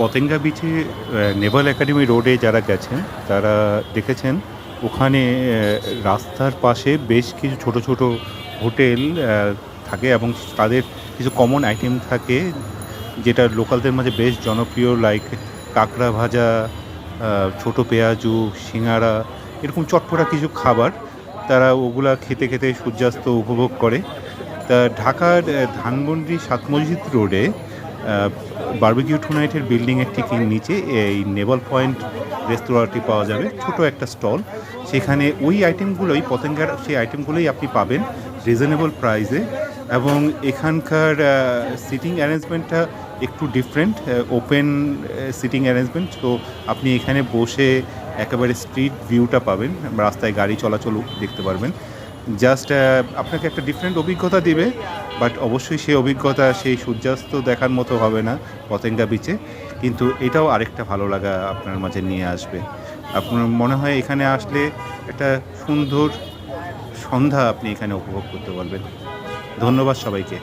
পতেঙ্গা বিচে নেভাল একাডেমি রোডে যারা গেছেন, তারা দেখেছেন, ওখানে রাস্তার পাশে বেশ কিছু ছোট ছোট হোটেল থাকে এবং তাদের কিছু কমন আইটেম থাকে, যেটা লোকালদের মাঝে বেশ জনপ্রিয় লাইক কাঁকড়া ভাজা ছোট পেঁয়াজু, সিঙ্গারা, এরকম চটপটা কিছু খাবার, তারা ওগুলা খেতে খেতে সূর্যাস্ত উপভোগ করে। তা ঢাকার ধানমন্ডি সাত মসজিদ রোডে বার্বিকিউ টুনাইটের বিল্ডিংয়ের ঠিক নিচে এই নেভাল পয়েন্ট রেস্তোরাঁটি পাওয়া যাবে। ছোট একটা স্টল সেখানে ওই আইটেমগুলোই পতেঙ্গার সেই আইটেমগুলোই আপনি পাবেন রিজনেবল প্রাইসে এবং এখানকার সিটিং অ্যারেঞ্জমেন্টটা একটু ডিফারেন্ট ওপেন সিটিং অ্যারেঞ্জমেন্ট তো আপনি এখানে বসে একেবারে স্ট্রিট ভিউটা পাবেন। রাস্তায় গাড়ি চলাচল দেখতে পারবেন। জাস্ট আপনাকে একটা ডিফারেন্ট অভিজ্ঞতা দিবে বাট অবশ্যই সেই অভিজ্ঞতা, সেই সূর্যাস্ত দেখার মতো হবে না পতেঙ্গা বিচে কিন্তু এটাও আরেকটা ভালো লাগা আপনার মাঝে নিয়ে আসবে। আপনার মনে হয় এখানে আসলে একটা সুন্দর সন্ধ্যা আপনি এখানে উপভোগ করতে পারবেন। ধন্যবাদ সবাইকে।